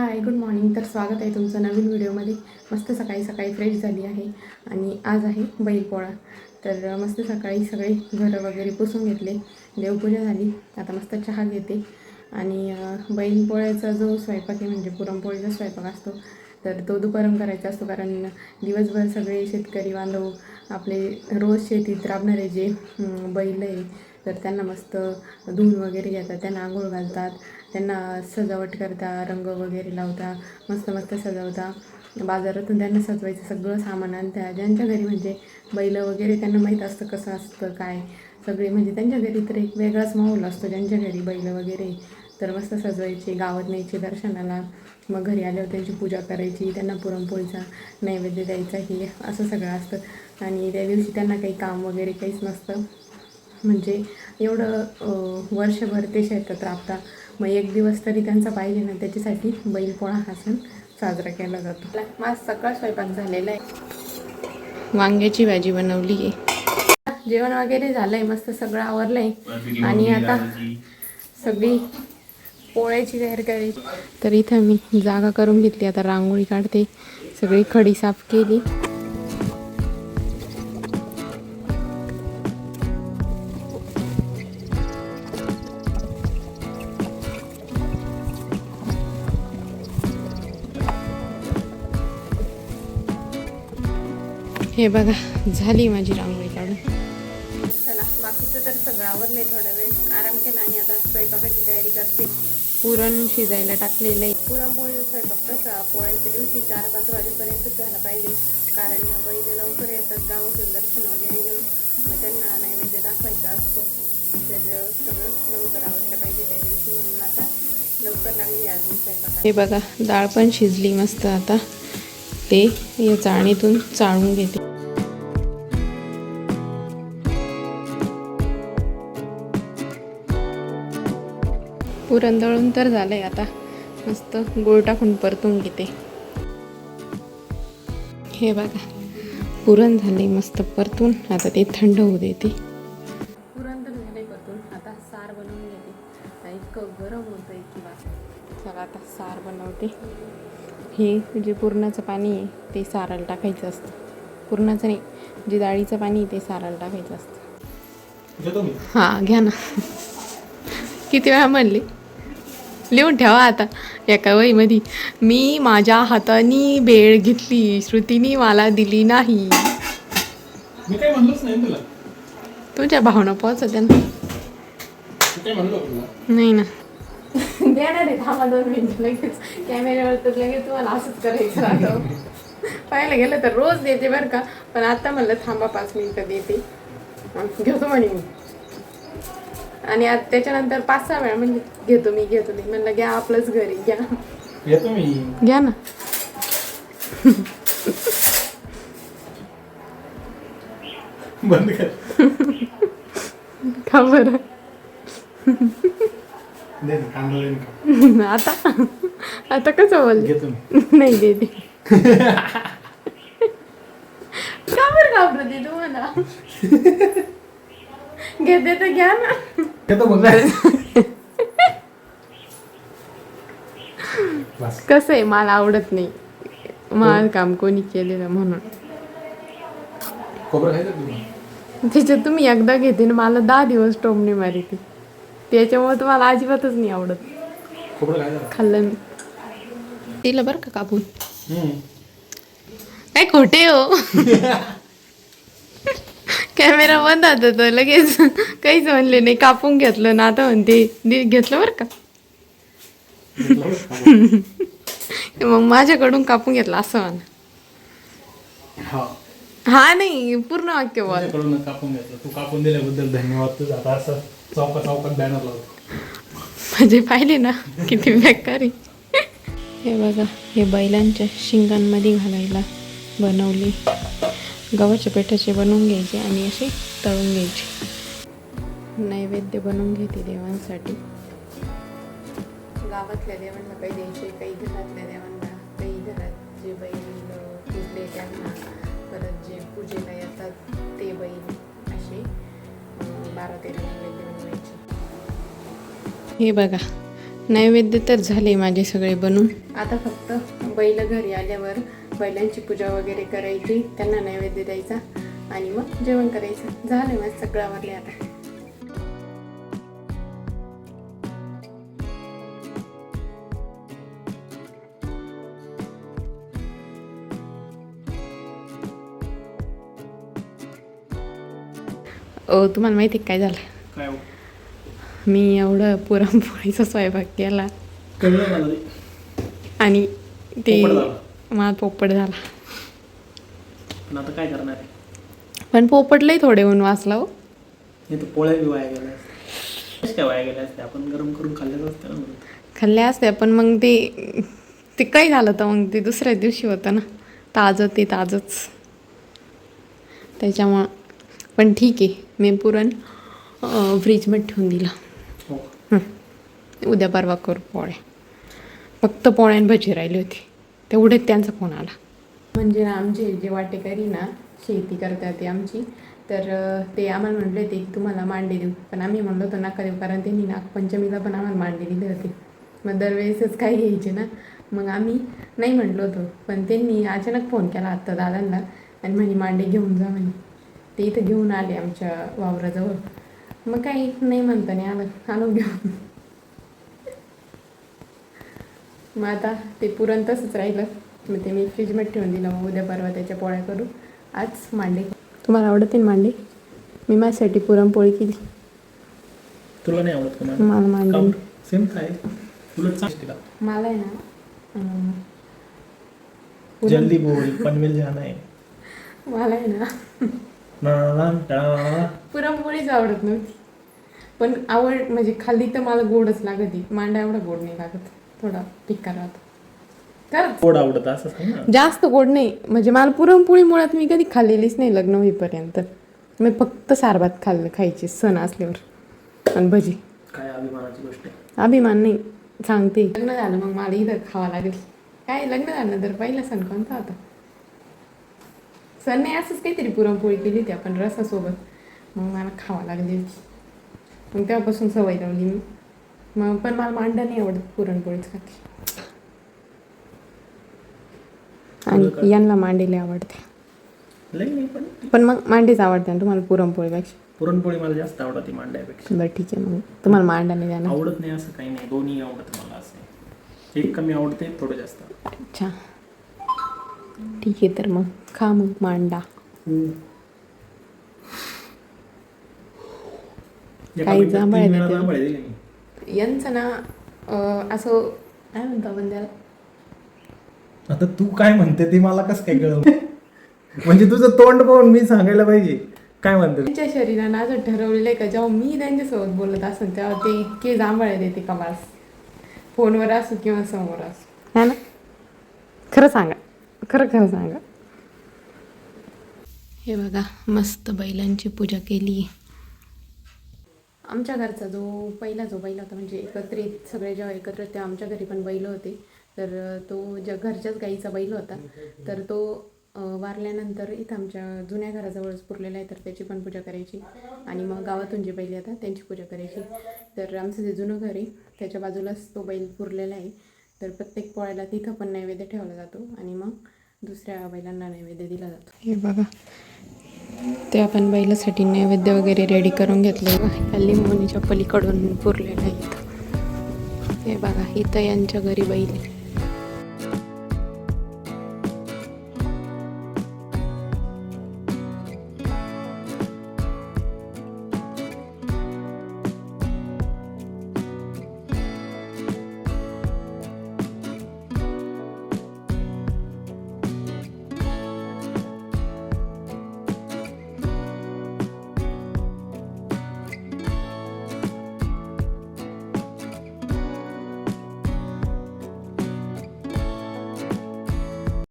Hi good morning. तर स्वागत आहे तुमचं नवीन व्हिडिओमध्ये. मस्त सकाळी सकाळी फ्रेश झाली आहे. आणि आज आहे बैलपोळा. तर मस्त सकाळी सगळे घरं वगैरे पुसून घेतले. देवपूजा झाली. आता मस्त चहा घेते. आणि बैलपोळ्याचा जो स्वयंपाक आहे म्हणजे पुरणपोळीचा स्वयंपाक असतो तर तो दुपारून करायचा असतो. कारण दिवसभर सगळे शेतकरी बांधव आपले रोज शेतीत राबणारे जे बैल आहे तर त्यांना मस्त धुवून वगैरे घेतात त्यांना आंघोळ घालतात. त्यांना सजावट करता रंग वगैरे लावता मस्त मस्त सजवता. बाजारातून त्यांना सजवायचं सगळं सामान आणता ज्यांच्या घरी म्हणजे बैल वगैरे त्यांना माहीत असतं कसं असतं काय. सगळे म्हणजे त्यांच्या घरी तर एक वेगळाच माहोल असतो ज्यांच्या घरी बैल वगैरे. तर मस्त सजवायचे गावात न्यायचे दर्शनाला. मग घरी आल्यावर त्यांची पूजा करायची त्यांना पुरणपोळीचा नैवेद्य द्यायचा हे असं सगळं असतं. आणि त्या दिवशी त्यांना काही काम वगैरे काहीच नसतं. म्हणजे एवढं वर्षभर ते शेतात राबता. मग एक दिवस तरी त्यांचा पाहिजे ना त्याच्यासाठी बैलपोळा हा सण साजरा केला जातो. माझा सकाळ स्वयंपाक झालेला आहे. वांग्याची भाजी बनवली आहे. जेवण वगैरे झालंय मस्त सगळं आवरलंय. आणि आता सगळी पोळ्याची तयारी करायची. तर इथं मी जागा करून घेतली आता रांगोळी काढते. सगळी खडी साफ केली. हे बघा झाली माझी रांगोळी काढून. चला बाकीचं तर सगळं आवरलंय थोडा वेळ. आराम केला आणि आता स्वयंपाकाची तयारी करते. पुरण शिजायला टाकलेलं आहे. पुरणपोळी स्वयंपाक तसा पोळ्याच्या दिवशी चार पाच वाजेपर्यंतच झाला पाहिजे. कारण बैल लवकर येतात गावातून दर्शन वगैरे घेऊन मग त्यांना नैवेद्य दाखवायचा असतो. तर सगळं लवकर आवडलं पाहिजे त्या दिवशी. म्हणून आता लवकर लागली अजून स्वयंपाक. हे बघा डाळ पण शिजली मस्त आता. ते या चाळणीतून चाळून घेते. पुरण दळून तर झालंय आता. मस्त गुळ टाकून परतून घेते. हे बघा पुरण झाले मस्त परतून. आता ते थंड होऊ देते. पुरण तर झाले परतून. आता सार बनवून घेते. आणि इतकं गरम होतं की बा चला आता सार बनवते. हे जे पुरणाचं पाणी आहे ते साराला टाकायचं असतं. पुरणाचं नाही जे डाळीचं पाणी आहे ते साराला टाकायचं असतं. हां घ्या ना. किती वेळा म्हणले? लिहून ठेवा आता एका वहीमध्ये. मी माझ्या हाताने भेळ घेतली श्रुतीने मला दिली नाही. मी काय म्हणलोच नाही तुला. तुझ्या भावना पोहोचत्या ना. मी काय म्हणलो तुला. नाही ना. देणार आहे थांबा दोन मिनिटं लगेच. कॅमेऱ्यावर तर लगेच तुम्हाला असंच करायचं राहतं पाहायला गेलं तर रोज देते बरं का. पण आता म्हणलं थांबा पाच मिनिटं देते. घेतो म्हणे मी. आणि आता त्याच्यानंतर पाच सहा वेळा म्हणजे घेतो मी घेतो मी. म्हणलं घ्या आपलंच घरी घ्या. येतो मी. घ्या ना. बंद कर. का बरं? दे ना कांदा दे ना. का आता? आता कसं घेतो मी. नाही देते का बरं घाबरते तुम्हाला घेते तर घ्या ना. कसं आहे मला आवडत नाही. माझं काम कोणी केलेलं म्हणून. त्याच्यात तुम्ही एकदा घेते ना मला दहा दिवस टोमणी मारी ती त्याच्यामुळे तुम्हाला अजिबातच नाही आवडत. खाल्लं मी तिला बरं का कापून? हम्म. काय खोटे हो. कॅमेरा बंद होता तो लगेच काहीच म्हणले नाही कापून घेतलं ना आता म्हणते घेतलं बरं का? मग माझ्याकडून कापून घेतलं असं म्हणा. हा. हा नाही पूर्ण वाक्य बोल. कापून घेतलं तू कापून दिल्याबद्दल धन्यवाद तुझा. आता असं चौका चौकात बॅनर लावतो. म्हणजे पाहिले ना किती बेकारी. हे बघा हे बैलांच्या शिंगांमध्ये घालायला बनवली. गव्हाच्या पिठाचे बनवून घ्यायचे आणि असे तळून घ्यायचे. नैवेद्य बनवून घेते देवांसाठी. गावातल्या देवांना काही द्यायचे काही घरातल्या देवांना काही घरात जे बैल पूजले त्यांना परत जे पूजेला येतात ते बैल असे बारा तेरा नैवेद्य बनवायचे. हे बघा नैवेद्य तर झाले माझे सगळे बनून. आता फक्त बैल घरी आल्यावर बैलांची पूजा वगैरे करायची त्यांना नैवेद्य द्यायचा आणि मग जेवण करायचं. झालं मग सगळं आवरले आता. ओ तुम्हाला माहिती आहे काय झालं? हो? मी एवढं पुरणपोळीचा स्वयंपाक केला. आणि ते मला पोपट झाला. पण आता काय करणार आहे? पण पोपटलाही थोडे ऊन वाचला हो. नाही तर पोळ्या बी वाया गेल्या असत्या. कशा काय वाया गेल्या असत्या. आपण गरम करून ना म्हणून. खाल्ले असते पण मग ते ते काय झालं तर मग? ते दुसऱ्या दिवशी होतं ना. ताजं ते ताजंच. त्याच्यामुळं पण ठीक आहे. मी पुरण अं, फ्रीजमध्ये ठेवून दिलं. हो. हं. उद्या परवा करू पोळ्या. फक्त पोळ्यान भजी राहिली होती. तेवढेच त्यांचा फोन आला. म्हणजे ना आमचे जे वाटेकरी ना शेती करतात ते आमची तर ते आम्हाला म्हटले होते की तुम्हाला मांडे देऊ. पण आम्ही म्हणलो होतो नका देऊ कारण त्यांनी नागपंचमीला पण आम्हाला मांडे दिले होते. मग दरवेळेसच काय घ्यायचे ना. मग आम्ही नाही म्हटलो होतो पण त्यांनी अचानक फोन केला आत्ता दादांना आणि म्हणे मांडे घेऊन जा म्हणे. ते इथं घेऊन आले आमच्या वावराजवळ. मग काही नाही म्हणता नाही आलं. आणून घेऊन. मग आता ते पुरण तसंच राहिलं. मग ते मी फ्रीजमध्ये ठेवून दिलं. मग उद्या परवा त्याच्या पोळ्या करू. आज मांडे. तुम्हाला आवडते ना मांडे? मी माझ्यासाठी पुरणपोळी केली. तुला नाही आवडत का मला मांडे सेम काय? मला आहे ना जल्दी बोल पनवेल जाना आहे मला आहे ना. पुरणपोळीच आवडत नव्हती. पण आवड म्हणजे खाल्ली तर मला गोडच लागते मांडा एवढा गोड नाही लागत. थोडा खरंच. गोड आवडत असं सांग ना. जास्त गोड नाही. म्हणजे मला पुरणपोळी मुळात मी कधी खाल्लेलीच नाही लग्न होईपर्यंत. मी फक्त सारभात खाल्लं खायचे सण असल्यावर. आणि भजी. काय अभिमानाची गोष्ट आहे? अभिमान नाही. सांगते. लग्न झालं मग मला इथं खावं लागेल. काय लग्न झालं तर पहिला सण कोणता होता? सण नाही असंच काहीतरी पुरणपोळी केली होती आपण रसासोबत. मग मला खावं लागली मग तेव्हापासून सवय लावली मी. मग पण मला मांडा नाही आवडत पुरणपोळीच खाते आणि यांना मांडेले आवडते. पण मग मांडीच आवडते ना तुम्हाला पुरणपोळीपेक्षा? पुरणपोळी मला जास्त आवडते मांड्यापेक्षा. बरं ठीक आहे मग. तुम्हाला मांडा नाही ना आवडत नाही असं काही नाही. दोन्ही आवडत मला असं एक कमी आवडते थोडं जास्त. अच्छा. ठीक आहे तर मग. खा मग मांडा. एका काही मिनिटात यांचं ना अं, असं काय म्हणतो आपण त्याला? आता तू काय म्हणते ते मला कसं काय कळलं? म्हणजे तुझं तोंड पाहून मी सांगायला पाहिजे. काय म्हणते? त्यांच्या शरीरानं असं ठरवलेलं आहे का? जेव्हा मी त्यांच्यासोबत बोलत असेल तेव्हा ते इतके जांभळे देते का बस फोनवर असो किंवा समोर असो. है ना? खरं सांगा. खरं खरं सांगा. हे बघा मस्त बैलांची पूजा केली आमच्या घरचा जो पहिला जो बैल होता म्हणजे एकत्रित सगळे जेव्हा एकत्र तेव्हा आमच्या घरी पण बैल होते. तर तो ज्या घरच्याच गाईचा बैल होता तर तो वारल्यानंतर इथं आमच्या जुन्या घराजवळच पुरलेला आहे तर त्याची पण पूजा करायची. आणि मग गावातून जे बैल येतात त्यांची पूजा करायची. तर आमचं जे जुनं घर आहे त्याच्या बाजूलाच तो बैल पुरलेला आहे. तर प्रत्येक पोळ्याला तिथं पण नैवेद्य ठेवला जातो आणि मग दुसऱ्या बैलांना नैवेद्य दिला जातो. हे बघा. ते आपण बैलासाठी नैवेद्य वगैरे रेडी करून घेतले. या लिंबोनीच्या पलीकडून पुरलेलं नाहीत हे बघा इथं यांच्या घरी बैल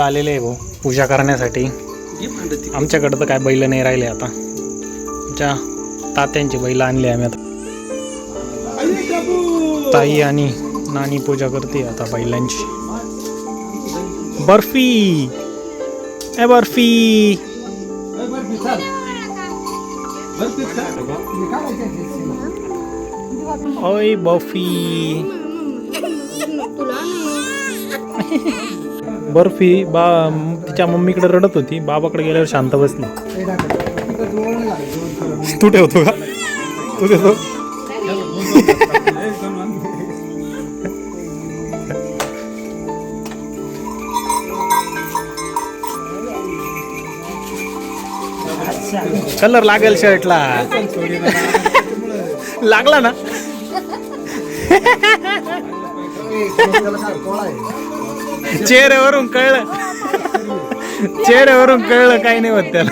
आलेले आहे भाऊ पूजा करण्यासाठी. आमच्याकडं तर काय बैल नाही राहिले आता. आमच्या तात्यांची बैल आणली आम्ही आता. ताई आणि नानी पूजा करते आता बैलांची. बर्फी! ए बर्फी! ओय बर्फी! बर्फी बा तिच्या मम्मीकडे रडत होती बाबाकडे गेल्यावर शांत बसली. तू ठेवतो का? तू ठेवतो? कलर लागेल शर्टला. लागला ना? चेहऱ्यावरून कळलं. चेहऱ्यावरून कळलं काही नाही होत त्याला.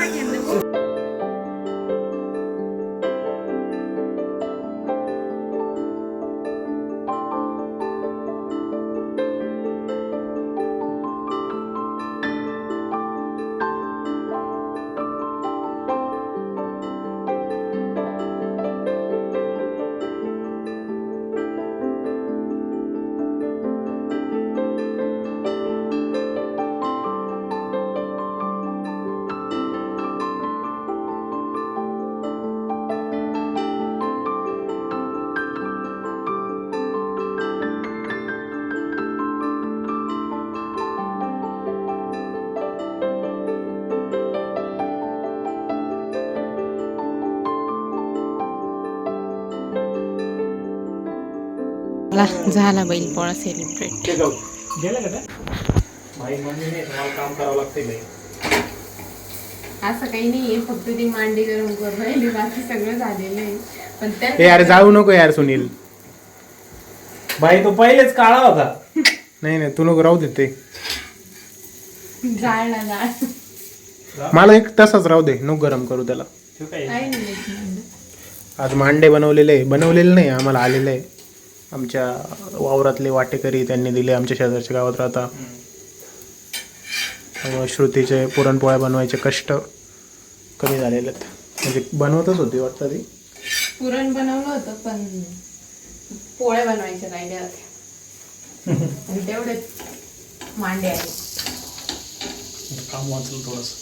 झाला बैल पोळा सेलिब्रेट गेलं का भाई मम्मी नाही तुम्हाला काम करावं लागते असं काही नाहीये फक्त ती मांडी गरम करून राहिली बाकी सगळं झालेलं आहे. पण त्या यार जाऊ नको यार सुनील. भाई तो पहिलेच काळा होता. नाही नाही तू नको राहू देते जाळला जाळ. मला एक तसाच राहू दे नको गरम करू त्याला. नाही. आज मांडे बनवलेले आहे. बनवलेले नाही आम्हाला आलेले आहे. आमच्या वावरातले वाटेकरी त्यांनी दिले आमच्या शेजारच्या गावात राहता. त्यामुळे श्रुतीचे पुरणपोळ्या बनवायचे कष्ट कमी झालेले आहेत. म्हणजे बनवतच होती वाटतं ती पुरण बनवलं होतं पण पोळ्या बनवायच्या राहिल्या होत्या आणि तेवढेच मांडे आहे काम वाचलं थोडस.